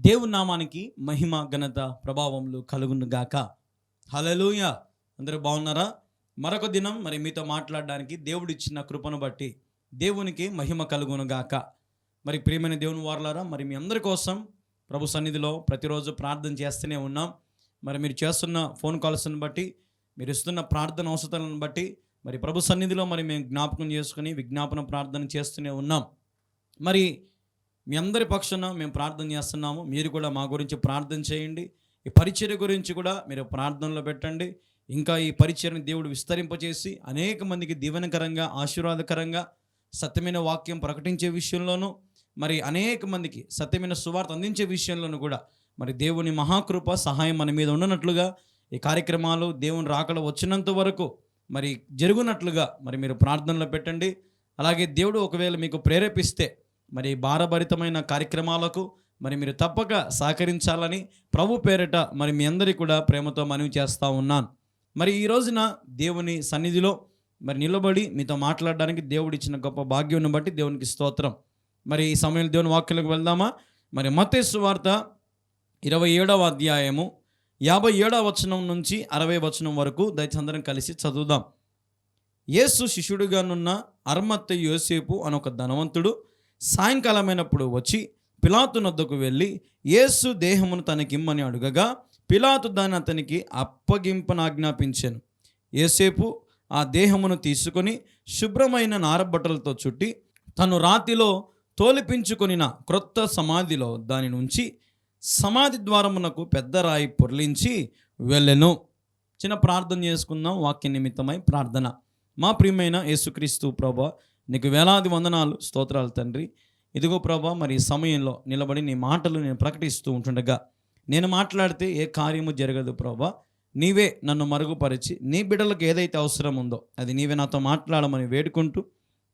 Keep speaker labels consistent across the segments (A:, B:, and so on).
A: దేవుని నామానికి మహిమ ఘనత ప్రభావములు కలుగును గాక హలలుయ అందరూ బాగున్నారా? మరొక దినం మరి మీతో మాట్లాడడానికి దేవుడు ఇచ్చిన కృపను బట్టి దేవునికి మహిమ కలుగును గాక మరి ప్రియమైన దేవుని వారలారా మరి మీ అందరి కోసం ప్రభు సన్నిధిలో ప్రతిరోజు ప్రార్థన చేస్తూనే ఉన్నాం. మరి మీరు చేస్తున్న ఫోన్ కాల్స్ని బట్టి మీరు ఇస్తున్న ప్రార్థన అవసరాలను బట్టి మరి ప్రభు సన్నిధిలో మరి మేము జ్ఞాపకం చేసుకుని విజ్ఞాపన ప్రార్థన చేస్తూనే ఉన్నాం. మరి మీ అందరి పక్షాన మేము ప్రార్థన చేస్తున్నాము. మీరు కూడా మా గురించి ప్రార్థన చేయండి. ఈ పరిచర్య గురించి కూడా మీరు ప్రార్థనలో పెట్టండి. ఇంకా ఈ పరిచర్ని దేవుడు విస్తరింపచేసి అనేక మందికి దీవెనకరంగా ఆశీర్వాదకరంగా సత్యమైన వాక్యం ప్రకటించే విషయంలోనూ మరి అనేక మందికి సత్యమైన సువార్త అందించే విషయంలోనూ కూడా మరి దేవుని మహాకృప సహాయం మన మీద ఉండనట్లుగా ఈ కార్యక్రమాలు దేవుని రాకలు వచ్చినంత వరకు మరి జరుగునట్లుగా మరి మీరు ప్రార్థనలో పెట్టండి. అలాగే దేవుడు ఒకవేళ మీకు ప్రేరేపిస్తే మరి భారభరితమైన కార్యక్రమాలకు మరి మీరు తప్పక సహకరించాలని ప్రభు పేరిట మరి మీ అందరికీ కూడా ప్రేమతో మనవి చేస్తూ ఉన్నాను. మరి ఈ రోజున దేవుని సన్నిధిలో మరి నిలబడి మీతో మాట్లాడడానికి దేవుడు ఇచ్చిన గొప్ప భాగ్యం బట్టి దేవునికి స్తోత్రం. మరి ఈ సమయంలో దేవుని వాక్యలకు వెళ్దామా? మరి మతేసు వార్త ఇరవై ఏడవ అధ్యాయము యాభై ఏడవ వచనం నుంచి అరవై వచనం వరకు దయచందరం కలిసి చదువుదాం. యేసు శిష్యుడిగానున్న అర్మత్త యోసేపు అనొక ధనవంతుడు సాయంకాలమైనప్పుడు వచ్చి పిలాతు నొద్దకు వెళ్ళి యేసు దేహమును తనకిమ్మని అడుగగా పిలాతు దాన్ని అతనికి అప్పగింపనాజ్ఞాపించాను. ఏసేపు ఆ దేహమును తీసుకొని శుభ్రమైన నారబట్టలతో చుట్టి తను రాతిలో తోలిపించుకొనిన క్రొత్త సమాధిలో దాని నుంచి సమాధి ద్వారమునకు పెద్ద రాయి పొర్లించి వెళ్ళెను. చిన్న ప్రార్థన చేసుకుందాం వాక్య నిమిత్తమై ప్రార్థన. మా ప్రియమైన యేసుక్రీస్తు ప్రభా నీకు వేలాది వందనాలు స్తోత్రాలు తండ్రి. ఇదిగో ప్రభా మరి ఈ సమయంలో నిలబడి నీ మాటలు నేను ప్రకటిస్తూ ఉంటుండగా నేను మాట్లాడితే ఏ కార్యము జరగదు ప్రభా. నీవే నన్ను మరుగుపరిచి నీ బిడ్డలకు ఏదైతే అవసరం ఉందో అది నీవే నాతో మాట్లాడమని వేడుకుంటూ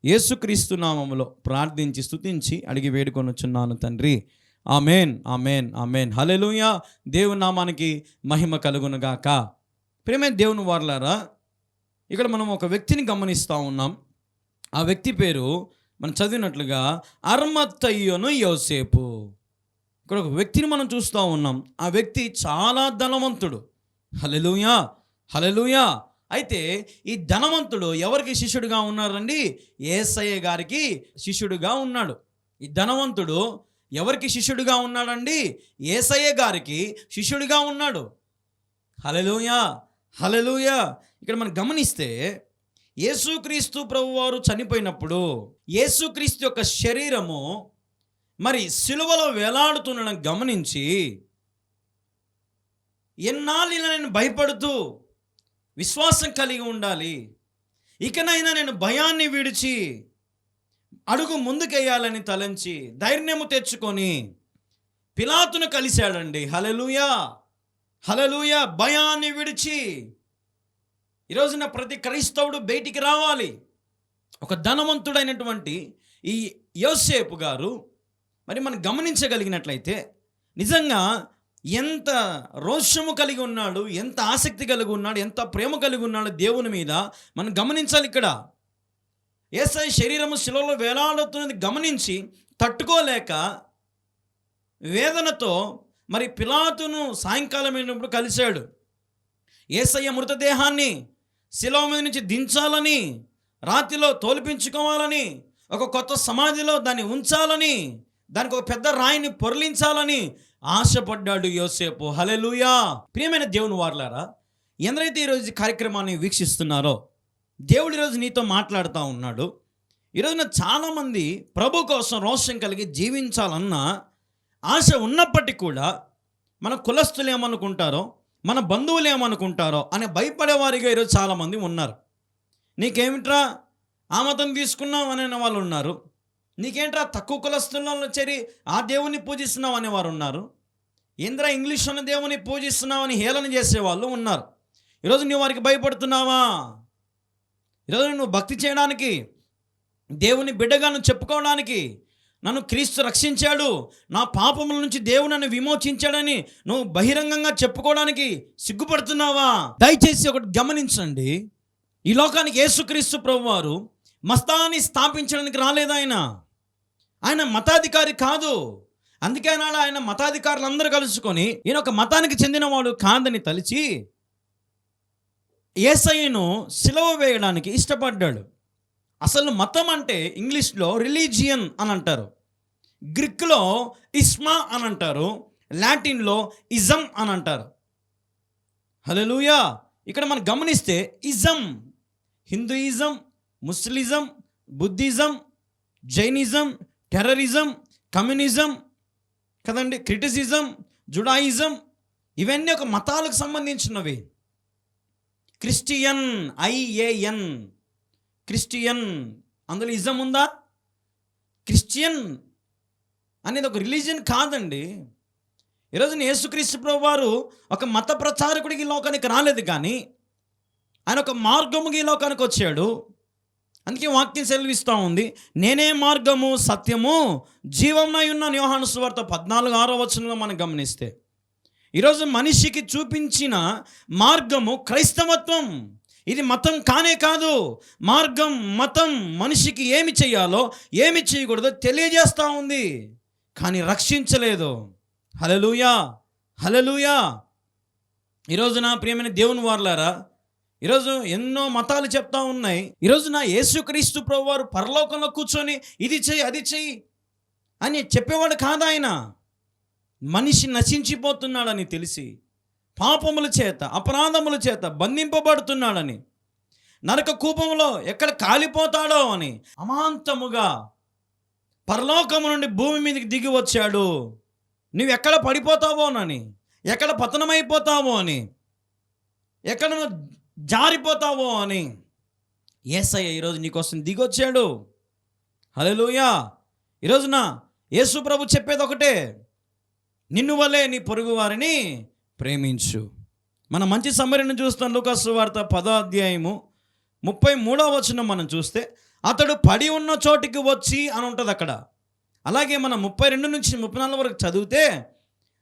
A: యేసుక్రీస్తు నామములో ప్రార్థించి స్తుతించి అడిగి వేడుకొనుచున్నాను తండ్రి. Amen amen amen. హలెలుయా దేవుని నామానికి మహిమ కలుగునుగాక. ప్రేమే దేవుని వారలారా ఇక్కడ మనం ఒక వ్యక్తిని గమనిస్తూ ఉన్నాం. ఆ వ్యక్తి పేరు మనం చదివినట్లుగా అర్మత్తయ్యను యోసేపు. ఇక్కడ ఒక వ్యక్తిని మనం చూస్తూ ఉన్నాం. ఆ వ్యక్తి చాలా ధనవంతుడు. హలెలుయా హలెలుయా అయితే ఈ ధనవంతుడు ఎవరికి శిష్యుడిగా ఉన్నారండి? ఏసయ్య గారికి శిష్యుడిగా ఉన్నాడు. ఈ ధనవంతుడు ఎవరికి శిష్యుడిగా ఉన్నాడండి? ఏసయ్య గారికి శిష్యుడిగా ఉన్నాడు. హలెలుయా హలెలుయా ఇక్కడ మనం గమనిస్తే యేసుక్రీస్తు ప్రభువారు చనిపోయినప్పుడు యేసుక్రీస్తు యొక్క శరీరము మరి సిలువలో వేలాడుతుండడం గమనించి ఎన్నాళ్ళు నేను భయపడుతూ విశ్వాసం కలిగి ఉండాలి ఇకనైనా నేను భయాన్ని విడిచి అడుగు ముందుకెయ్యాలని తలంచి ధైర్యము తెచ్చుకొని పిలాతును కలిశాడండి. హలలుయా హలలుయా భయాన్ని విడిచి ఈరోజున ప్రతి క్రైస్తవుడు బయటికి రావాలి. ఒక ధనవంతుడైనటువంటి ఈ యోసేపు గారు మరి మనం గమనించగలిగినట్లయితే నిజంగా ఎంత రోషము కలిగి ఉన్నాడు ఎంత ఆసక్తి కలిగి ఉన్నాడు ఎంత ప్రేమ కలిగి ఉన్నాడు దేవుని మీద మనం గమనించాలి ఇక్కడ. ఏసై శరీరము శిలలో వేలాడుతున్నది గమనించి తట్టుకోలేక వేదనతో మరి పిలాతును సాయంకాలం అయినప్పుడు కలిశాడు. ఏసయ్య మృతదేహాన్ని శిలవ మీద నుంచి దించాలని రాతిలో తోలిపించుకోవాలని ఒక కొత్త సమాధిలో దాన్ని ఉంచాలని దానికి ఒక పెద్ద రాయిని పొరలించాలని ఆశపడ్డాడు యోసేపు. హలెలుయా ప్రియమైన దేవుని వార్లారా ఎందరైతే ఈరోజు కార్యక్రమాన్ని వీక్షిస్తున్నారో దేవుడు ఈరోజు నీతో మాట్లాడుతూ ఉన్నాడు. ఈరోజున చాలామంది ప్రభు కోసం రోషం కలిగి జీవించాలన్న ఆశ ఉన్నప్పటికీ కూడా మన కులస్తులు ఏమనుకుంటారో మన బంధువులు ఏమనుకుంటారో అని భయపడేవారిగా ఈరోజు చాలామంది ఉన్నారు. నీకేమిట్రా ఆమతం మతం తీసుకున్నావు అనే వాళ్ళు ఉన్నారు. నీకేంట్రా తక్కువ కులస్తులలో చేరి ఆ దేవుని పూజిస్తున్నావు అనేవారు ఉన్నారు. ఇంద్ర ఇంగ్లీష్ అన్న దేవుని పూజిస్తున్నావని హేళన చేసేవాళ్ళు ఉన్నారు. ఈరోజు నువ్వు వారికి భయపడుతున్నావా? ఈరోజు నువ్వు భక్తి చేయడానికి దేవుని బిడ్డగా నువ్వు చెప్పుకోవడానికి నన్ను క్రీస్తు రక్షించాడు. నా పాపముల నుంచి దేవుడు నన్ను విమోచించాడని నువ్వు బహిరంగంగా చెప్పుకోవడానికి సిగ్గుపడుతున్నావా? దయచేసి ఒకటి గమనించండి. ఈ లోకానికి యేసుక్రీస్తు ప్రభువారు మస్తాన్ని స్థాపించడానికి రాలేదు ఆయన. ఆయన మతాధికారి కాదు. అందుకే నాడు ఆయన మతాధికారులందరూ కలుసుకొని ఈయన ఒక మతానికి చెందినవాడు కాదని తలిచి ఏసయ్యను సిలవ వేయడానికి ఇష్టపడ్డాడు. అసలు మతం అంటే ఇంగ్లీష్లో రిలీజియన్ అని అంటారు. గ్రిక్లో ఇస్మా అని అంటారు లాటిన్లో ఇజం అని అంటారు. హలోయా ఇక్కడ మనం గమనిస్తే ism Hinduism Muslimism Buddhism Jainism terrorism communism కదండి క్రిటిసిజం జుడాయిజం ఇవన్నీ ఒక మతాలకు సంబంధించినవి. క్రిస్టియన్ ఐఏఎన్ క్రిస్టియన్ అందులో ఇజం ఉందా? క్రిస్టియన్ అనేది ఒక రిలీజియన్ కాదండి. ఈరోజు యేసుక్రీస్తు ప్రభు వారు ఒక మత ప్రచారకుడికి ఈ లోకానికి రాలేదు కానీ ఆయన ఒక మార్గముకి ఈ లోకానికి వచ్చాడు. అందుకే వాక్యం సెలవిస్తూ ఉంది నేనే మార్గము సత్యము జీవంలో ఉన్న యోహాను సువార్త పద్నాలుగు ఆరో వచనంలో మనం గమనిస్తే ఈరోజు మనిషికి చూపించిన మార్గము క్రైస్తవత్వం. ఇది మతం కానే కాదు. మార్గం మతం మనిషికి ఏమి చేయాలో ఏమి చేయకూడదో తెలియజేస్తూ ఉంది. కానీ రక్షించలేదు. హలలుయా హలలుయా ఈరోజు నా ప్రియమైన దేవుని వార్లారా ఈరోజు ఎన్నో మతాలు చెప్తా ఉన్నాయి. ఈరోజు నా యేసుక్రీస్తు ప్రభు వారు పరలోకంలో కూర్చొని ఇది చెయ్యి అది చెయ్యి అని చెప్పేవాడు కాదు ఆయన. మనిషి నశించిపోతున్నాడని తెలిసి పాపముల చేత అపరాధముల చేత బంధింపబడుతున్నాడని నరక కూపంలో ఎక్కడ కాలిపోతాడో అని అమాంతముగా పరలోకము నుండి భూమి మీదకి దిగి వచ్చాడు. నువ్వు ఎక్కడ పడిపోతావోనని ఎక్కడ పతనమైపోతావో అని ఎక్కడ నువ్వు జారిపోతావో అని ఏసయ్య ఈరోజు నీకోసం దిగొచ్చాడు హలోయా ఈరోజున యేసు ప్రభు చెప్పేది ఒకటే నిన్ను వల్లే నీ పొరుగు వారిని ప్రేమించు. మన మంచి సమరిని చూస్తాం లూకాసు వార్త పదో అధ్యాయము ముప్పై మూడవ వచనం మనం చూస్తే అతడు పడి ఉన్న చోటికి వచ్చి అని ఉంటుంది అక్కడ. అలాగే మనం ముప్పై రెండు నుంచి ముప్పై నాలుగు వరకు చదివితే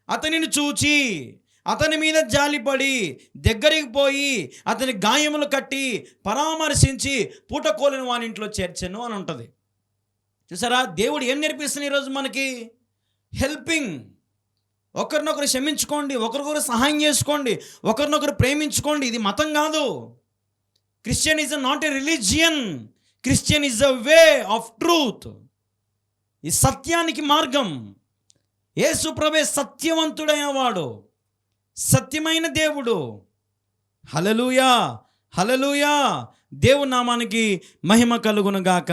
A: అతనిని చూచి అతని మీద జాలిపడి దగ్గరికి పోయి అతని గాయములు కట్టి పరామర్శించి పూటకోలిని వాని ఇంట్లో చేర్చను అని ఉంటుంది. చూసారా? దేవుడు ఏం నేర్పిస్తుంది ఈరోజు మనకి? హెల్పింగ్. ఒకరినొకరు క్షమించుకోండి ఒకరికొకరు సహాయం చేసుకోండి ఒకరినొకరు ప్రేమించుకోండి. ఇది మతం కాదు. Christian is not a religion. Christian is a way of truth ఈ సత్యానికి మార్గం. యేసు ప్రభే సత్యవంతుడైన వాడు. సత్యమైన దేవుడు. హలలుయా హలలుయా దేవు నామానికి మహిమ కలుగునుగాక.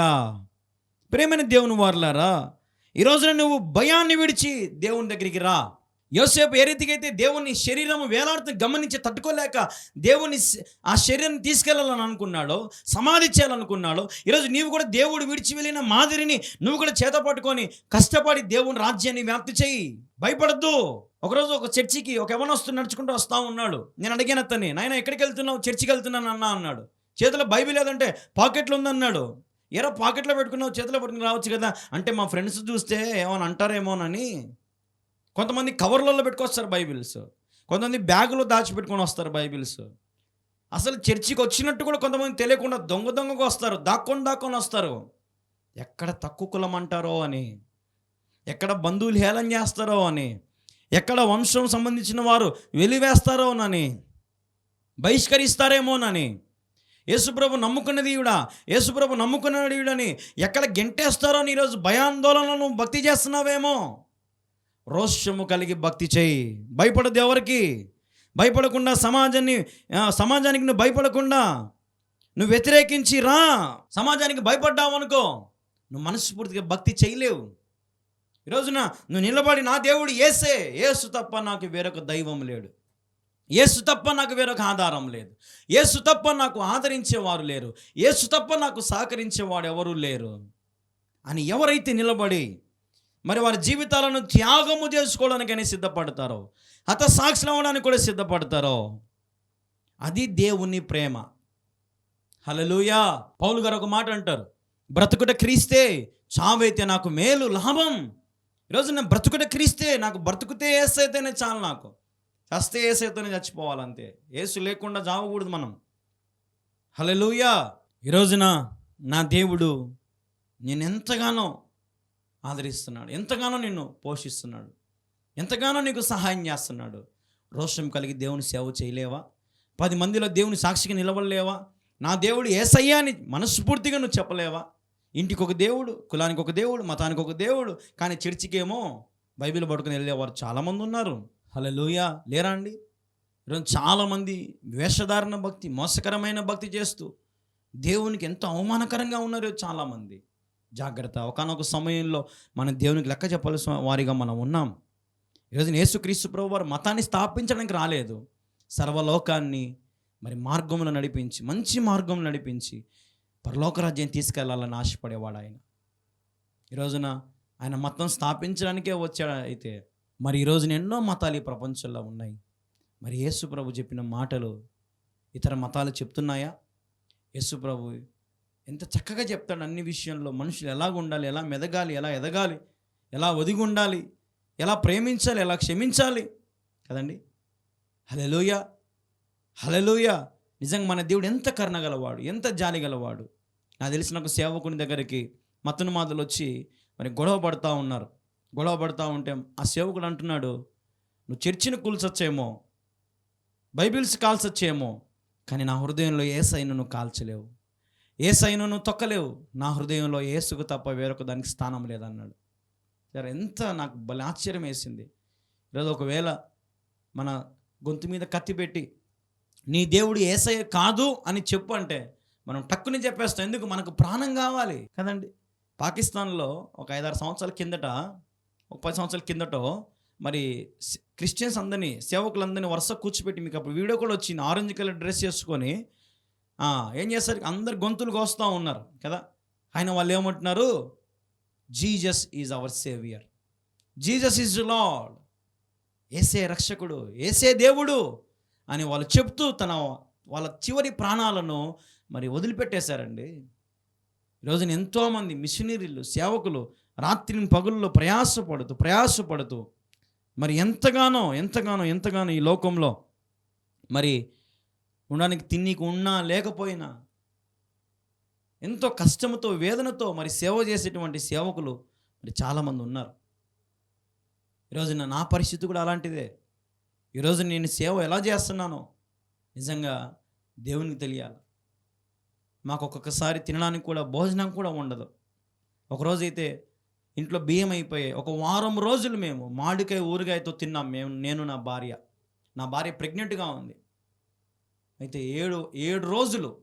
A: ప్రేమైన దేవుని వారులారా ఈ రోజున నువ్వు భయాన్ని విడిచి దేవుని దగ్గరికి రా. యోసేపు ఏ రీతికైతే దేవుని శరీరము వేలాడుతూ గమనించి తట్టుకోలేక దేవుని ఆ శరీరం తీసుకెళ్ళాలని అనుకున్నాడో సమాధి చేయాలనుకున్నాడో ఈరోజు నీవు కూడా దేవుడు విడిచి వెళ్ళిన మాదిరిని నువ్వు కూడా చేత పట్టుకొని కష్టపడి దేవుని రాజ్యాన్ని వ్యాప్తి చేయి. భయపడద్దు. ఒకరోజు ఒక చర్చికి ఒక ఎవనొస్తూ నడుచుకుంటూ వస్తా ఉన్నాడు. నేను అడిగిన అతన్ని నాయన ఎక్కడికి వెళ్తున్నావు? చర్చికి వెళ్తున్నాను అన్నా అన్నాడు. చేతిలో బైబిల్ లేదంటే పాకెట్లో ఉందన్నాడు ఎరా పాకెట్లో పెట్టుకున్నావు? చేతిలో పెట్టుకుని రావచ్చు కదా. అంటే మా ఫ్రెండ్స్ చూస్తే ఏమైనా అంటారేమోనని కొంతమంది కవర్లలో పెట్టుకొస్తారు బైబిల్స్. కొంతమంది బ్యాగులో దాచిపెట్టుకొని వస్తారు బైబిల్స్. అసలు చర్చికి వచ్చినట్టు కూడా కొంతమంది తెలియకుండా దొంగ దొంగకు వస్తారు దాక్కొని దాక్కొని వస్తారు. ఎక్కడ తక్కువ కులం అంటారో అని ఎక్కడ బంధువులు హేళన చేస్తారో అని ఎక్కడ వంశం సంబంధించిన వారు వెలివేస్తారోనని బహిష్కరిస్తారేమోనని. యేసుప్రభు నమ్ముకున్నది ఈవిడ యేసుప్రభు నమ్ముకున్నాడు ఈవిడని. ఎక్కడ గెంటేస్తారో అని ఈరోజు భయాందోళనను భక్తి చేస్తున్నావేమో. రోషము కలిగి భక్తి చేయి. భయపడదు ఎవరికి? భయపడకుండా సమాజాన్ని సమాజానికి నువ్వు భయపడకుండా నువ్వు వ్యతిరేకించి రా. సమాజానికి భయపడ్డావు అనుకో నువ్వు మనస్ఫూర్తిగా భక్తి చేయలేవు. ఈరోజున నువ్వు నిలబడి నా దేవుడు ఏసే. ఏసు తప్ప నాకు వేరొక దైవం లేడు. ఏసు తప్ప నాకు వేరొక ఆధారం లేదు. ఏసు తప్ప నాకు ఆదరించేవారు లేరు. ఏసు తప్ప నాకు సహకరించేవాడు ఎవరూ లేరు? అని ఎవరైతే నిలబడి మరి వారి జీవితాలను త్యాగము చేసుకోవడానికైనా సిద్ధపడతారో? హత సాక్షులు అవ్వడానికి కూడా సిద్ధపడతారో? అది దేవుని ప్రేమ. హలలుయా పౌలు గారు ఒక మాట అంటారు. బ్రతుకుట క్రీస్తే చావైతే నాకు మేలు లాభం. ఈరోజు నేను బ్రతుకుట క్రీస్తే నాకు బ్రతుకుతే ఏసైతేనే చాలు నాకు. చస్తే ఏసైతేనే చచ్చిపోవాలంతే. ఏసు లేకుండా చావకూడదు మనం. హలలుయా ఈరోజున నా దేవుడు నేను ఎంతగానో ఆదరిస్తున్నాడు. ఎంతగానో నిన్ను పోషిస్తున్నాడు. ఎంతగానో నీకు సహాయం చేస్తున్నాడు. రోషం కలిగి దేవుని సేవ చేయలేవా? పది మందిలో దేవుని సాక్షిగా నిలవలేవా నా దేవుడు ఏసయ్యా అని మనస్ఫూర్తిగా నువ్వు చెప్పలేవా? ఇంటికి ఒక దేవుడు కులానికి ఒక దేవుడు మతానికి ఒక దేవుడు కానీ చర్చికేమో బైబిల్ పట్టుకుని వెళ్ళేవారు చాలామంది ఉన్నారు. హలో లేరా అండి? ఈరోజు చాలామంది వేషధారణ భక్తి మోసకరమైన భక్తి చేస్తూ దేవునికి ఎంతో అవమానకరంగా ఉన్నారు చాలామంది. జాగ్రత్త. ఒకనొక సమయంలో మన దేవునికి లెక్క చెప్పాల్సిన వారిగా మనం ఉన్నాం. ఈరోజు యేసుక్రీస్తు ప్రభు వారు మతాన్ని స్థాపించడానికి రాలేదు. సర్వలోకాన్ని మరి మార్గంలో నడిపించి మంచి మార్గంలో నడిపించి పరలోక రాజ్యం తీసుకెళ్ళాలని ఆశపడేవాడు ఆయన. ఈ రోజున ఆయన మతం స్థాపించడానికే వచ్చాడు అయితే మరి ఈరోజున ఎన్నో మతాలు ఈ ప్రపంచంలో ఉన్నాయి. మరి యేసు ప్రభు చెప్పిన మాటలు ఇతర మతాలు చెప్తున్నాయా? యేసు ప్రభు ఎంత చక్కగా చెప్తాడు అన్ని విషయంలో. మనుషులు ఎలాగ ఉండాలి ఎలా మెదగాలి ఎలా ఎదగాలి ఎలా ఒదిగి ఉండాలి ఎలా ప్రేమించాలి ఎలా క్షమించాలి. కదండి? హలెలుయ హలెలుయ నిజంగా మన దేవుడు ఎంత కర్ణగలవాడు ఎంత జాలి గలవాడు. నాకు తెలిసిన ఒక సేవకుని దగ్గరికి మతనుమాదులు వచ్చి మరి గొడవ పడుతూ ఉన్నారు. గొడవ పడుతూ ఉంటే ఆ సేవకుడు అంటున్నాడు నువ్వు చర్చిని కూల్చొచ్చేమో బైబిల్స్ కాల్చొచ్చేమో కానీ నా హృదయంలో ఏ సైను నువ్వు కాల్చలేవు. ఏ నువ్వు తొక్కలేవు. నా హృదయంలో ఏసుకు తప్ప వేరొక దానికి స్థానం లేదన్నాడు. సరే ఎంత నాకు భలే ఆశ్చర్యం వేసింది. ఈరోజు ఒకవేళ మన గొంతు మీద కత్తి పెట్టి నీ దేవుడు ఏసై కాదు అని చెప్పు అంటే మనం టక్కుని చెప్పేస్తాం. ఎందుకు? మనకు ప్రాణం కావాలి. కదండి? పాకిస్తాన్లో ఒక ఐదారు సంవత్సరాల కిందట ఒక పది సంవత్సరాల కిందట మరి క్రిస్టియన్స్ అందరినీ సేవకులందరినీ వరుస కూర్చోబెట్టి మీకు అప్పుడు వీడియో కూడా వచ్చింది. ఆరెంజ్ కలర్ డ్రెస్ చేసుకొని ఏం చేస్తారు? అందరు గొంతులు కోస్తూ ఉన్నారు కదా? ఆయన వాళ్ళు ఏమంటున్నారు? Jesus is our saviour. Jesus is lord. ఏసే రక్షకుడు ఏసే దేవుడు అని వాళ్ళు చెప్తూ తన వాళ్ళ చివరి ప్రాణాలను మరి వదిలిపెట్టేశారండి. ఈరోజున ఎంతోమంది మిషనరీలు సేవకులు రాత్రిని పగుల్లో ప్రయాసపడుతూ ప్రయాసపడుతూ మరి ఎంతగానో ఎంతగానో ఎంతగానో ఈ లోకంలో మరి ఉండడానికి తిన్నీకి ఉన్నా లేకపోయినా ఎంతో కష్టంతో వేదనతో మరి సేవ చేసేటువంటి సేవకులు మరి చాలామంది ఉన్నారు. ఈరోజు నా- నా పరిస్థితి కూడా అలాంటిదే. ఈరోజు నేను సేవ ఎలా చేస్తున్నానో నిజంగా దేవునికి తెలియాలి. మాకు ఒక్కొక్కసారి తినడానికి కూడా భోజనం కూడా ఉండదు. ఒకరోజైతే ఇంట్లో బియ్యం అయిపోయాయి ఒక వారం రోజులు మేము మామిడికాయ ఊరికాయతో తిన్నాం మేము నేను నా భార్య. నా భార్య ప్రెగ్నెంట్గా ఉంది. అయితే ఏడు ఏడు రోజులు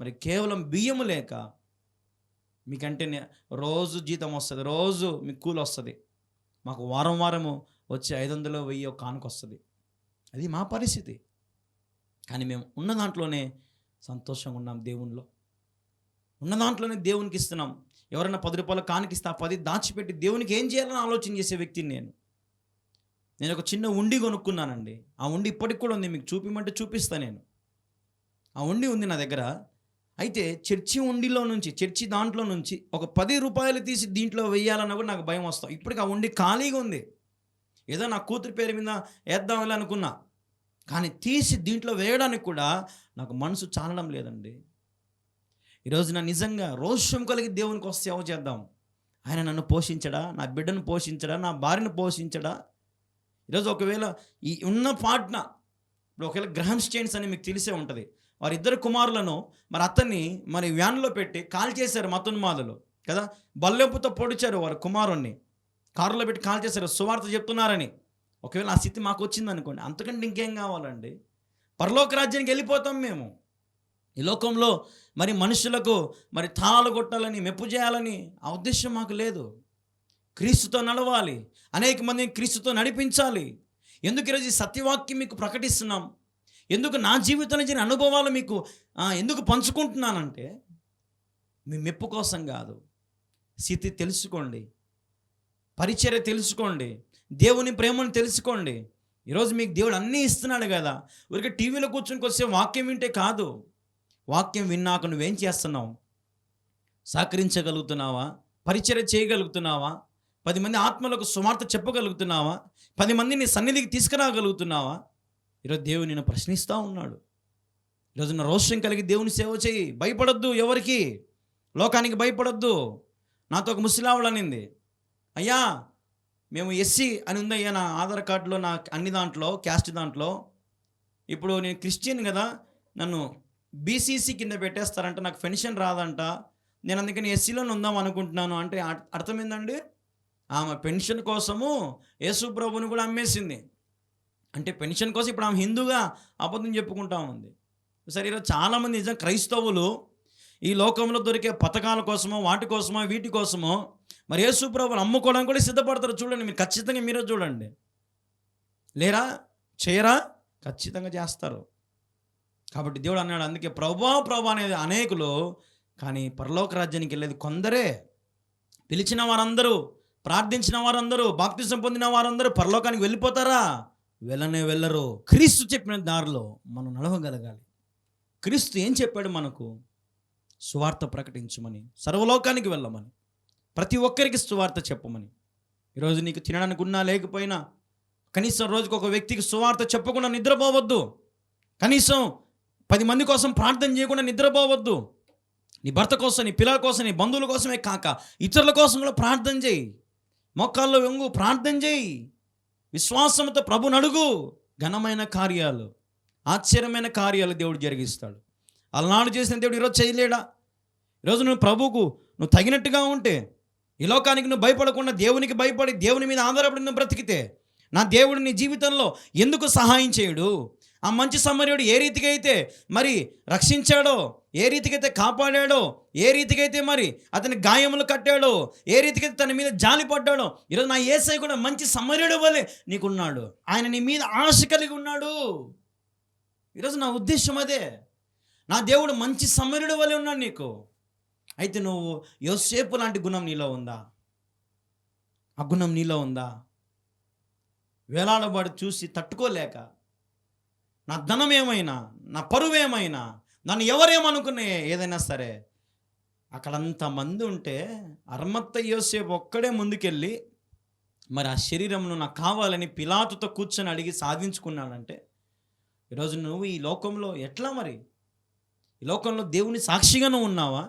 A: మరి కేవలం బియ్యము లేక మీకంటే రోజు జీతం వస్తుంది రోజు మీకు కూలి వస్తుంది. మాకు వారం వారము వచ్చి ఐదు వందలు వెయ్యి ఒక కానుక వస్తుంది. అది మా పరిస్థితి. కానీ మేము ఉన్న దాంట్లోనే సంతోషంగా ఉన్నాం దేవునిలో. ఉన్న దాంట్లోనే దేవునికి ఇస్తున్నాం. ఎవరైనా పది రూపాయలు కానికిస్తే ఆ పది దాచిపెట్టి దేవునికి ఏం చేయాలని ఆలోచన చేసే వ్యక్తిని నేను. నేను ఒక చిన్న ఉండి కొనుక్కున్నానండి. ఆ ఉండి ఇప్పటికి కూడా ఉంది. మీకు చూపిమంటే చూపిస్తా నేను. ఆ ఉండి ఉంది నా దగ్గర. అయితే చర్చి ఉండిలో నుంచి చర్చి దాంట్లో నుంచి ఒక పది రూపాయలు తీసి దీంట్లో వెయ్యాలన్నా కూడా నాకు భయం వస్తాం. ఇప్పటికి ఆ ఉండి ఖాళీగా ఉంది. ఏదో నా కూతురు పేరు మీద వేద్దామని అనుకున్నా. కానీ తీసి దీంట్లో వేయడానికి కూడా నాకు మనసు చాలడం లేదండి. ఈరోజు నా నిజంగా రోషం కలిగి దేవునికి వస్తే సేవ చేద్దాం. ఆయన నన్ను పోషించడా? నా బిడ్డను పోషించడా? నా భార్యను పోషించడా? ఈరోజు ఒకవేళ ఈ ఉన్న పాట్న ఇప్పుడు ఒకవేళ గ్రహం స్టేన్స్ అని మీకు తెలిసే ఉంటుంది. వారిద్దరు కుమారులను మరి అతన్ని మరి వ్యాన్లో పెట్టి కాల్ చేశారు మతోన్మాదులు కదా? బల్లెంపుతో పొడిచారు వారి కుమారుణ్ణి. కారులో పెట్టి కాల్ చేశారు సువార్త చెప్తున్నారని. ఒకవేళ ఆ స్థితి మాకు వచ్చింది అనుకోండి అంతకంటే ఇంకేం కావాలండి? పరలోక రాజ్యానికి వెళ్ళిపోతాం మేము. ఈ లోకంలో మరి మనుషులకు మరి తాళాలు కొట్టాలని మెప్పు చేయాలని ఆ ఉద్దేశం మాకు లేదు. క్రీస్తుతో నడవాలి. అనేక మందిని క్రీస్తుతో నడిపించాలి. ఎందుకు ఈరోజు ఈ సత్యవాక్యం మీకు ప్రకటిస్తున్నాం? ఎందుకు నా జీవితంలో జరిగిన అనుభవాలు మీకు ఎందుకు పంచుకుంటున్నానంటే మీ మెప్పు కోసం కాదు. స్థితి తెలుసుకోండి. పరిచర్య తెలుసుకోండి. దేవుని ప్రేమను తెలుసుకోండి. ఈరోజు మీకు దేవుడు అన్నీ ఇస్తున్నాడు కదా. ఊరికే టీవీలో కూర్చొని వచ్చే వాక్యం వింటే కాదు. వాక్యం విన్నాక నువ్వేం చేస్తున్నావు? సహకరించగలుగుతున్నావా? పరిచర్య చేయగలుగుతున్నావా? పది మంది ఆత్మలకు సువార్త చెప్పగలుగుతున్నావా? పది మందిని నీ సన్నిధికి తీసుకురాగలుగుతున్నావా? ఈరోజు దేవుడు నేను ప్రశ్నిస్తూ ఉన్నాడు. ఈరోజు నా రోషం కలిగి దేవుని సేవ చేయి. భయపడొద్దు ఎవరికి? లోకానికి భయపడొద్దు. నాతో ఒక ముసలావుడనింది అయ్యా మేము ఎస్సీ అని ఉందయ్యా నా ఆధార్ కార్డులో నా అన్ని దాంట్లో క్యాస్ట్ దాంట్లో. ఇప్పుడు నేను క్రిస్టియన్ కదా నన్ను బీసీసీ కింద పెట్టేస్తారంట నాకు పెన్షన్ రాదంట. నేను అందుకని ఎస్సీలోనే ఉందాం అనుకుంటున్నాను అంటే అర్- ఆమె పెన్షన్ కోసము యేసు ప్రభుని కూడా అమ్మేసింది. అంటే పెన్షన్ కోసం ఇప్పుడు ఆమె హిందూగా అబద్ధం చెప్పుకుంటా ఉంది. సరే ఈరోజు చాలామంది నిజం క్రైస్తవులు ఈ లోకంలో దొరికే పథకాల కోసమో వాటి కోసమో వీటి కోసమో మరి యేసు ప్రభుని అమ్ముకోవడానికి కూడా సిద్ధపడతారు చూడండి. మీరు ఖచ్చితంగా మీరే చూడండి. లేరా? చేయరా? ఖచ్చితంగా చేస్తారు. కాబట్టి దేవుడు అన్నాడు అందుకే ప్రభా ప్రభా అనేది అనేకులు కానీ పరలోక రాజ్యానికి వెళ్ళేది కొందరే. పిలిచిన వారందరూ ప్రార్థించిన వారందరూ భక్తి పొందిన వారందరూ పరలోకానికి వెళ్ళిపోతారా? వెళ్ళనే వెళ్ళరు. క్రీస్తు చెప్పిన దారిలో మనం నడవగలగాలి. క్రీస్తు ఏం చెప్పాడు మనకు? సువార్త ప్రకటించమని సర్వలోకానికి వెళ్ళమని ప్రతి ఒక్కరికి సువార్త చెప్పమని. ఈరోజు నీకు తినడానికి ఉన్నా లేకపోయినా కనీసం రోజుకు ఒక వ్యక్తికి సువార్త చెప్పకుండా నిద్రపోవద్దు. కనీసం పది మంది కోసం ప్రార్థన చేయకుండా నిద్రపోవద్దు. నీ భర్త కోసం నీ పిల్లల కోసం నీ బంధువుల కోసమే కాక ఇతరుల కోసం కూడా ప్రార్థన చేయి. మొక్కల్లో వెంగు ప్రార్థన చేయి. విశ్వాసంతో ప్రభుని అడుగు ఘనమైన కార్యాలు ఆశ్చర్యమైన కార్యాలు దేవుడు జరిగిస్తాడు. అలనాడు చేసిన దేవుడు ఈరోజు చేయలేడా? ఈరోజు నువ్వు ప్రభువుకు నువ్వు తగినట్టుగా ఉంటే ఈ లోకానికి నువ్వు భయపడకుండా దేవునికి భయపడి దేవుని మీద ఆధారపడి నువ్వు బ్రతికితే నా దేవుడు నీ జీవితంలో ఎందుకు సహాయం చేయడు? ఆ మంచి సమర్యుడు ఏ రీతిగా అయితే మరి రక్షించాడో ఏ రీతికైతే కాపాడాడో ఏ రీతికైతే మరి అతని గాయములు కట్టాడో ఏ రీతికైతే తన మీద జాలి పడ్డాడో ఈరోజు నా ఏసై కూడా మంచి సమర్యుడు వలె నీకున్నాడు. ఆయన నీ మీద ఆశ కలిగి ఉన్నాడు. ఈరోజు నా ఉద్దేశం అదే. నా దేవుడు మంచి సమర్యుడు వలె ఉన్నాడు నీకు. అయితే నువ్వు యోసేపు లాంటి గుణం నీలో ఉందా? ఆ గుణం నీలో ఉందా? వేలాడబడి చూసి తట్టుకోలేక నా ధనం ఏమైనా నా పరువు ఏమైనా నన్ను ఎవరేమనుకునే ఏదైనా సరే అక్కడంత మంది ఉంటే అర్మత్త యోసేపు ఒక్కడే ముందుకెళ్ళి మరి ఆ శరీరంను నాకు కావాలని పిలాతుతో కూర్చొని అడిగి సాధించుకున్నాడంటే ఈరోజు నువ్వు ఈ లోకంలో ఎట్లా మరి? ఈ లోకంలో దేవుని సాక్షిగాను ఉన్నావా?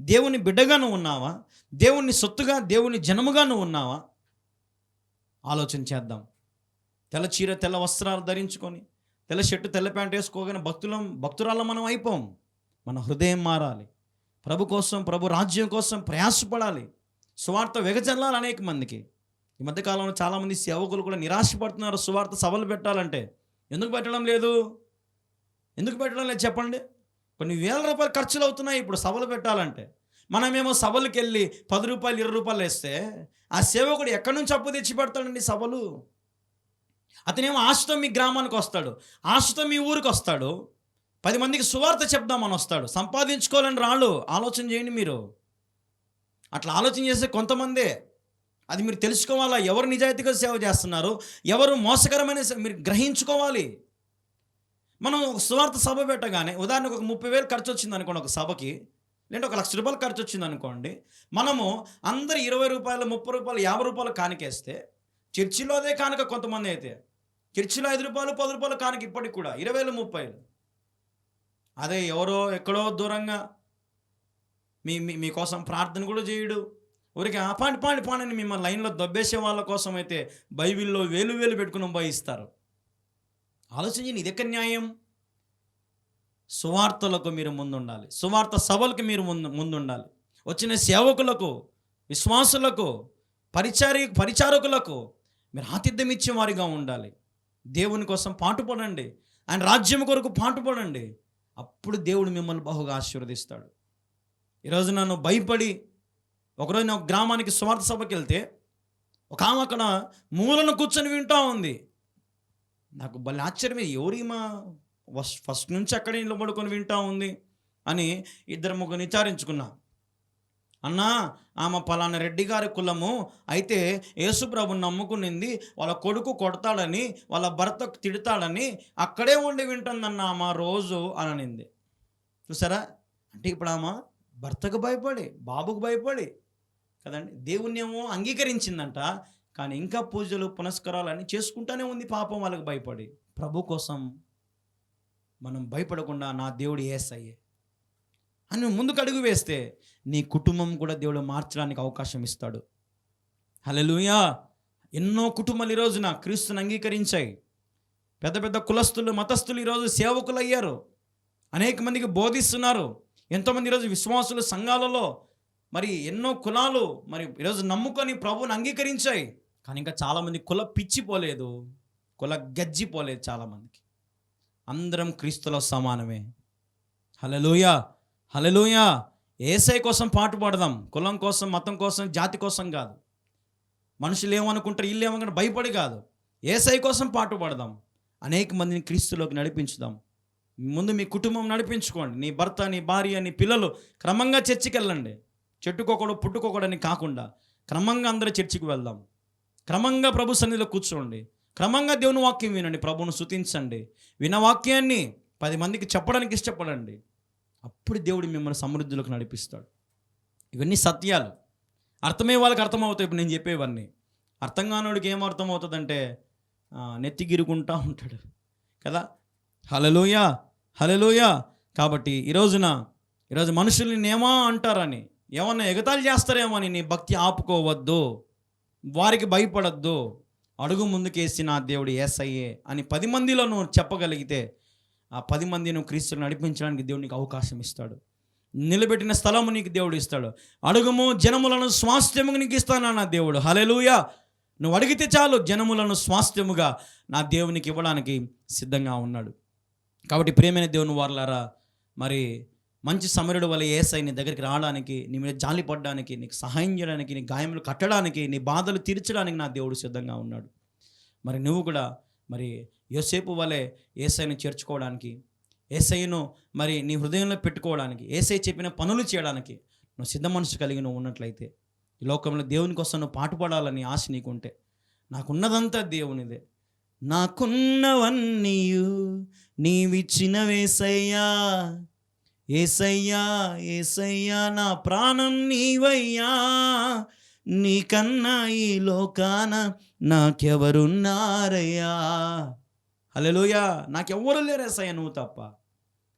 A: దేవుని బిడ్డగాను ఉన్నావా? దేవుని సొత్తుగా దేవుని జనముగాను ఉన్నావా? ఆలోచన చేద్దాం. తెల్ల చీర తెల్ల వస్త్రాలు ధరించుకొని తెల్ల షర్టు తెల్ల ప్యాంట్ వేసుకోగానే భక్తులం భక్తురాల మనం అయిపోం. మన హృదయం మారాలి. ప్రభు కోసం ప్రభు రాజ్యం కోసం ప్రయాసపడాలి. సువార్త వెగజల్లాలి అనేక మందికి. ఈ మధ్యకాలంలో చాలామంది సేవకులు కూడా నిరాశపడుతున్నారు. సువార్త సభలు పెట్టాలంటే. ఎందుకు పెట్టడం లేదు? ఎందుకు పెట్టడం లేదు చెప్పండి? కొన్ని వేల రూపాయలు ఖర్చులు అవుతున్నాయి ఇప్పుడు సభలు పెట్టాలంటే. మనమేమో సభలకు వెళ్ళి పది రూపాయలు ఇరవై రూపాయలు వేస్తే ఆ సేవకుడు ఎక్కడి నుంచి అప్పు తెచ్చి పెడతాడండి సభలు? అతనేమో ఆశతో మీ గ్రామానికి వస్తాడు ఆశతో మీ ఊరికి వస్తాడు పది మందికి సువార్త చెప్దామని వస్తాడు. సంపాదించుకోవాలని రాళ్ళు ఆలోచన చేయండి మీరు. అట్లా ఆలోచన చేసే కొంతమందే. అది మీరు తెలుసుకోవాలా? ఎవరు నిజాయితీగా సేవ చేస్తున్నారు? ఎవరు మోసకరమైన మీరు గ్రహించుకోవాలి. మనం ఒక సువార్త సభ పెట్టగానే ఉదాహరణకు ఒక ముప్పై వేలు ఖర్చు వచ్చింది అనుకోండి ఒక సభకి లేదంటే ఒక లక్ష రూపాయలు ఖర్చు వచ్చింది అనుకోండి మనము అందరు ఇరవై రూపాయలు ముప్పై రూపాయలు యాభై రూపాయలు కానికేస్తే చర్చిలో అదే కానుక కొంతమంది అయితే. చర్చిలో ఐదు రూపాయలు పది రూపాయలు కానుక ఇప్పటికి కూడా. ఇరవై వేలు ముప్పైలు అదే ఎవరో ఎక్కడో దూరంగా మీ మీకోసం ప్రార్థన కూడా చేయడు. ఊరికి ఆ పాండి పాండి పాండి మిమ్మల్ని లైన్లో దబ్బేసే వాళ్ళ కోసం అయితే బైబిల్లో వేలు వేలు పెట్టుకుని భయిస్తారు ఆలోచించండి ఇది ఎక్కడ న్యాయం? సువార్తలకు మీరు ముందుండాలి. సువార్త సభలకు మీరు ముందు ముందుండాలి. వచ్చిన సేవకులకు విశ్వాసులకు పరిచారి పరిచారకులకు మీరు ఆతిథ్యం ఇచ్చేవారిగా ఉండాలి. దేవుని కోసం పాటుపడండి ఆయన రాజ్యం కొరకు పాటుపడండి అప్పుడు దేవుడు మిమ్మల్ని బహుగా ఆశీర్వదిస్తాడు. ఈరోజు నన్ను భయపడి ఒకరోజు నేను ఒక గ్రామానికి స్వార్థ సభకి వెళ్తే ఒక ఆమె అక్కడ మూలను కూర్చొని వింటా ఉంది. నాకు భలే ఆశ్చర్యమే ఎవరిమా ఫస్ట్ ఫస్ట్ నుంచి అక్కడే నిలబడుకొని వింటా ఉంది అని ఇద్దరు ముగ్గురు విచారించుకున్నా. అన్నా ఆమె పలానా రెడ్డి గారి కులము. అయితే యేసుప్రభు నమ్ముకునింది వాళ్ళ కొడుకు కొడతాడని వాళ్ళ భర్త తిడతాడని అక్కడే ఉండి వింటుందన్న ఆమె రోజు అననింది. చూసారా? అంటే ఇప్పుడు ఆమె భర్తకు భయపడి బాబుకు భయపడి కదండి? దేవుణ్ణి ఏమో అంగీకరించిందంట కానీ ఇంకా పూజలు పునస్కారాలు అన్నీ చేసుకుంటానే ఉంది పాపం వాళ్ళకి భయపడి. ప్రభు కోసం మనం భయపడకుండా నా దేవుడు ఏసయ్యే. అని ముందుకు అడుగు వేస్తే నీ కుటుంబం కూడా దేవుడు మార్చడానికి అవకాశం ఇస్తాడు. హలలుయా ఎన్నో కుటుంబాలు ఈ రోజున క్రీస్తుని అంగీకరించాయి. పెద్ద పెద్ద కులస్తులు మతస్థులు ఈరోజు సేవకులు అయ్యారు అనేక మందికి బోధిస్తున్నారు. ఎంతోమంది ఈరోజు విశ్వాసులు సంఘాలలో మరి ఎన్నో కులాలు మరి ఈరోజు నమ్ముకొని ప్రభువుని అంగీకరించాయి. కానీ ఇంకా చాలామంది కుల పిచ్చిపోలేదు కుల గజ్జిపోలేదు చాలామందికి. అందరం క్రీస్తులో సమానమే. హలలోయ హలలోయ ఏసై కోసం పాటు పాడదాం. కులం కోసం మతం కోసం జాతి కోసం కాదు. మనుషులు ఏమనుకుంటారు వీళ్ళు ఏమనుకుంటారు భయపడి కాదు. ఏసై కోసం పాటు పాడదాం. అనేక మందిని క్రీస్తులోకి నడిపించుదాం. ముందు మీ కుటుంబం నడిపించుకోండి. నీ భర్త నీ భార్య నీ పిల్లలు క్రమంగా చర్చికి వెళ్ళండి చెట్టుకోకూడదు పుట్టుకోకూడని కాకుండా క్రమంగా అందరూ చర్చికి వెళ్దాం. క్రమంగా ప్రభు సన్నిధిలో కూర్చోండి. క్రమంగా దేవుని వాక్యం వినండి. ప్రభువును స్తుతించండి. విన వాక్యాన్ని పది మందికి చెప్పడానికి ఇష్టపడండి. అప్పుడు దేవుడు మిమ్మల్ని సమృద్ధిలోకి నడిపిస్తాడు. ఇవన్నీ సత్యాలు. అర్థమే వాళ్ళకి అర్థమవుతాయి. ఇప్పుడు నేను చెప్పేవన్నీ. అర్థం కానివాడికి ఏం అర్థమవుతుందంటే ఆ, నెత్తి ఉంటాడు. కదా? హలలోయ హలలోయ కాబట్టి ఈ రోజున ఈరోజు మనుషుల్ని నేమా అంటారని ఏమన్నా ఎగతాళి చేస్తారేమో అని నీ భక్తి ఆపుకోవద్దు. వారికి భయపడద్దు. అడుగు ముందుకేసి నా దేవుడు ఏసయ్యే అని పది మందిలో నువ్వు చెప్పగలిగితే ఆ పది మంది నువ్వు క్రీస్తుని నడిపించడానికి దేవుడు నీకు అవకాశం ఇస్తాడు. నిలబెట్టిన స్థలము నీకు దేవుడు ఇస్తాడు. అడుగుము జనములను స్వాస్థ్యముగా నీకు ఇస్తానా నా దేవుడు? హలెలుయా నువ్వు అడిగితే చాలు జనములను స్వాస్థ్యముగా నా దేవునికి ఇవ్వడానికి సిద్ధంగా ఉన్నాడు. కాబట్టి ప్రేమైన దేవుని వారలారా మరి మంచి సమరుడు వల్ల ఏసై నీ దగ్గరికి రావడానికి నీ మీద జాలి పడడానికి నీకు సహాయం చేయడానికి నీ గాయములు కట్టడానికి నీ బాధలు తీర్చడానికి నా దేవుడు సిద్ధంగా ఉన్నాడు. మరి నువ్వు కూడా మరి యోసేపు వలె ఏసైని చేర్చుకోవడానికి ఏసైను మరి నీ హృదయంలో పెట్టుకోవడానికి ఏసై చెప్పిన పనులు చేయడానికి నువ్వు సిద్ధ మనసు కలిగి నువ్వు ఉన్నట్లయితే ఈ లోకంలో దేవుని కోసం నువ్వు పాటుపడాలని ఆశ నీకుంటే నాకున్నదంతా దేవునిదే. నాకున్నవన్నీయు నీవిచ్చిన వేసయ్యా ఏసయ్యా ఏసయ్యా నా ప్రాణం నీవయ్యా నీకన్నా ఈ లోకాన నాకెవరున్నారయ్యా? హల్లెలూయా. నాకెవ్వరు లేరసయ్యా నువ్వు తప్ప.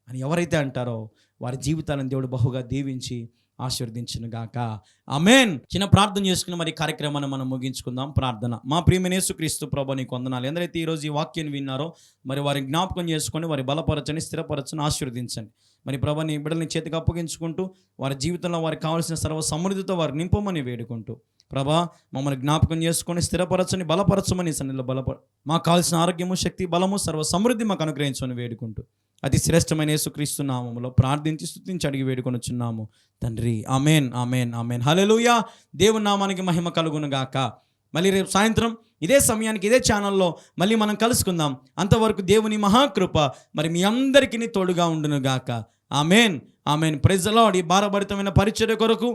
A: అని ఎవరైతే అంటారో వారి జీవితాలను దేవుడు బహుగా దీవించి ఆశీర్వదించును గాక. అమేన్ చిన్న ప్రార్థన చేసుకుని మరి కార్యక్రమాన్ని మనం ముగించుకుందాం. ప్రార్థన. మా ప్రియమనేసు క్రీస్తు ప్రభు నీకు వందనాలు. ఎందరైతే ఈరోజు ఈ వాక్యాన్ని విన్నారో మరి వారి జ్ఞాపకం చేసుకొని వారి బలపరచని స్థిరపరచని ఆశీర్వదించండి. మరి ప్రభా నీ బిడ్డల్ని చేతికి అప్పగించుకుంటూ వారి జీవితంలో వారికి కావాల్సిన సర్వ సమృద్ధితో వారు నింపమని వేడుకుంటూ ప్రభా మమ్మల్ని జ్ఞాపకం చేసుకొని స్థిరపరచని బలపరచమని సన్నిలో బలప మాకు కావాల్సిన ఆరోగ్యము శక్తి బలము సర్వ సమృద్ధి మాకు అనుగ్రహించమని వేడుకుంటూ అతి శ్రేష్టమైన యేసుక్రీస్తు నామములో ప్రార్థించి స్థుతించి అడిగి వేడుకొనుచున్నాము తండ్రి ఆమెన్ ఆమెన్ ఆమెన్. హలెలుయా దేవుని నామానికి మహిమ కలుగును గాక మళ్ళీ రేపు సాయంత్రం ఇదే సమయానికి ఇదే ఛానల్లో మళ్ళీ మనం కలుసుకుందాం. అంతవరకు దేవుని మహాకృప మరి మీ అందరికీ తోడుగా ఉండును గాక ఆమెన్. ఆమెన్ ప్రజలో ఈ భారభరితమైన పరిచర్య కొరకు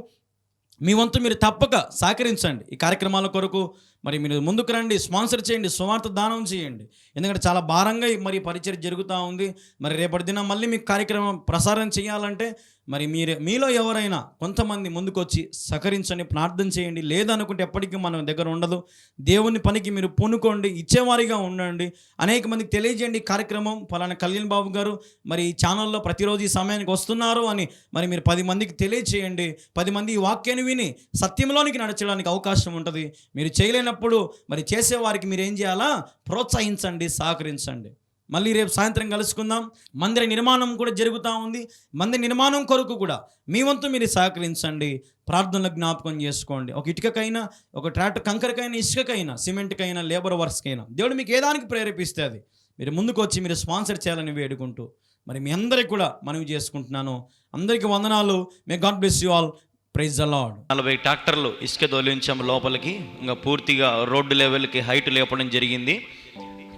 A: మీ వంతు మీరు తప్పక సహకరించండి ఈ కార్యక్రమాల కొరకు. మరి మీరు ముందుకు రండి స్పాన్సర్ చేయండి సువార్త దానం చేయండి. ఎందుకంటే చాలా భారంగా మరి పరిచయం జరుగుతూ ఉంది. మరి రేపటి దినం మళ్ళీ మీకు కార్యక్రమం ప్రసారం చేయాలంటే మరి మీరు మీలో ఎవరైనా కొంతమంది ముందుకొచ్చి సహకరించండి ప్రార్థన చేయండి లేదనుకుంటే ఎప్పటికీ మన దగ్గర ఉండదు. దేవుని పనికి మీరు పొనుకోండి ఇచ్చేవారిగా ఉండండి. అనేక మందికి తెలియజేయండి కార్యక్రమం. ఫలానా కళ్యాణ్ బాబు గారు మరి ఈ ఛానల్లో ప్రతిరోజు ఈ సమయానికి వస్తున్నారు అని మరి మీరు పది మందికి తెలియచేయండి. పది మంది ఈ వాక్యాన్ని విని సత్యంలోనికి నడచడానికి అవకాశం ఉంటుంది. మీరు చేయలేనప్పుడు మరి చేసేవారికి మీరు ఏం చేయాలా? ప్రోత్సహించండి సహకరించండి. మళ్ళీ రేపు సాయంత్రం కలుసుకుందాం. మందిర నిర్మాణం కూడా జరుగుతూ ఉంది. మందిర నిర్మాణం కొరకు కూడా మీ వంతు మీరు సహకరించండి. ప్రార్థనలు జ్ఞాపకం చేసుకోండి. ఒక ఇటుకకైనా ఒక ట్రాక్టర్ కంకరకైనా ఇసుకకైనా సిమెంట్కైనా లేబర్ వర్క్స్కైనా దేవుడు మీకు ఏదానికి ప్రేరేపిస్తే అది. మీరు ముందుకు వచ్చి మీరు స్పాన్సర్ చేయాలని వేడుకుంటూ మరి మీ అందరికి కూడా మనవి చేసుకుంటున్నాను. అందరికీ వందనాలు. May God bless you all praise అలాడ్
B: నలభై ట్రాక్టర్లు ఇసుక తొలించాం లోపలికి. ఇంకా పూర్తిగా రోడ్డు లెవెల్కి హైట్ లేపడం జరిగింది.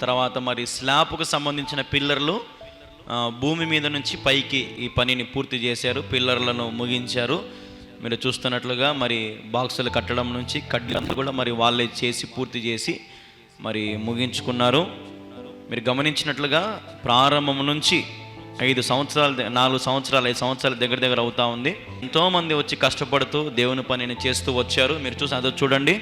B: తర్వాత మరి స్లాబ్కు సంబంధించిన పిల్లర్లు భూమి మీద నుంచి పైకి ఈ పనిని పూర్తి చేశారు పిల్లర్లను ముగించారు. మీరు చూస్తున్నట్లుగా మరి బాక్సులు కట్టడం నుంచి కడ్డీలను కూడా మరి వాళ్ళే చేసి పూర్తి చేసి మరి ముగించుకున్నారు. మీరు గమనించినట్లుగా ప్రారంభం నుంచి ఐదు సంవత్సరాలు నాలుగు సంవత్సరాలు ఐదు సంవత్సరాల దగ్గర దగ్గర అవుతా ఉంది. ఎంతోమంది వచ్చి కష్టపడుతూ దేవుని పనిని చేస్తూ వచ్చారు. మీరు చూసి అదో చూడండి.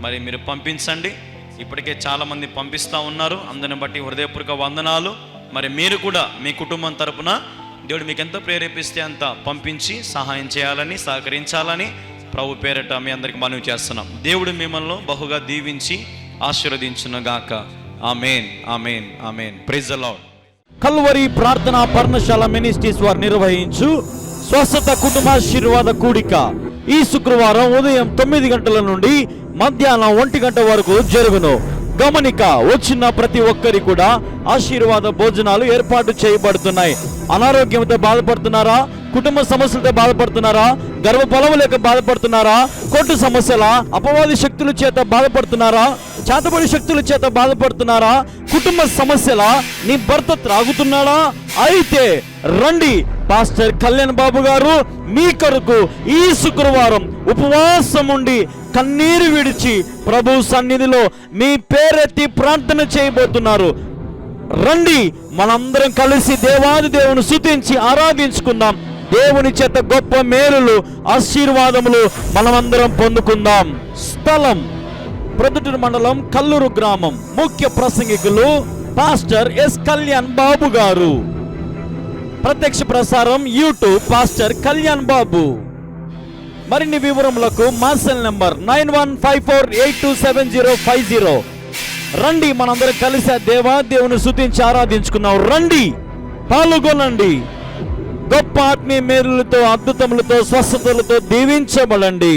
B: మరి మీరు పంపించండి. ఇప్పటికే చాలామంది పంపిస్తూ ఉన్నారు. అందరిని బట్టి హృదయపూర్వక వందనాలు. మరి మీరు కూడా మీ కుటుంబం తరపున దేవుడు మీకు ఎంత ప్రేరేపిస్తే అంత పంపించి సహాయం చేయాలని సహకరించాలని ప్రభు పేరట మీ అందరికి మనవి చేస్తున్నాం. దేవుడు మిమ్మల్ని బహుగా దీవించి ఆశీర్వదించునుగాక. Amen amen amen. ప్రైజ్ అలాడ్
A: కల్వరి ప్రార్థన పర్ణశాల మినిస్ట్రీస్ వారు నిర్వహించు స్వస్థత కుటుంబాశీర్వాద కూడిక. ఈ శుక్రవారం ఉదయం తొమ్మిది గంటల నుండి మధ్యాహ్నం ఒంటి గంట వరకు జరుగును. గమనిక వచ్చిన ప్రతి ఒక్కరి కూడా ఆశీర్వాద భోజనాలు ఏర్పాటు చేయబడుతున్నాయి. అనారోగ్యంతో బాధపడుతున్నారా? కుటుంబ సమస్యలతో బాధపడుతున్నారా? గర్భఫలము లేక బాధపడుతున్నారా? కోర్టు సమస్యల అపవాది శక్తుల చేత బాధపడుతున్నారా? చేతబడి శక్తుల చేత బాధపడుతున్నారా? కుటుంబ సమస్యల? నీ భర్త త్రాగుతున్నాడా? అయితే రండి పాస్టర్ కళ్యాణ్ బాబు గారు మీ కొరకు ఈ శుక్రవారం ఉపవాసం ఉండి కన్నీరు విడిచి ప్రభు సన్నిధిలో మీ పేరెత్తి ప్రార్థన చేయబోతున్నారు. రండి మనందరం కలిసి దేవాది దేవుని స్తుతించి ఆరాధించుకుందాం. దేవుని చేత గొప్ప మేలులు ఆశీర్వాదములు మనమందరం పొందుకుందాం. స్థలం ప్రొద్దుటూరు మండలం కల్లూరు గ్రామం. ముఖ్య ప్రసంగికులు పాస్టర్ ఎస్ కళ్యాణ్ బాబు గారు. ప్రత్యక్ష ప్రసారం యూట్యూబ్ పాస్టర్ కళ్యాణ్ బాబు. మరిన్ని వివరములకు మా cell number nine one five four eight two seven zero five zero. రండి మనందరం కలిసి దేవా దేవుని శుతించి ఆరాధించుకున్నాం రండి పాల్గొనండి. గొప్ప ఆత్మీయ మేలులతో అద్భుతములతో స్వస్థతలతో దీవించబడండి.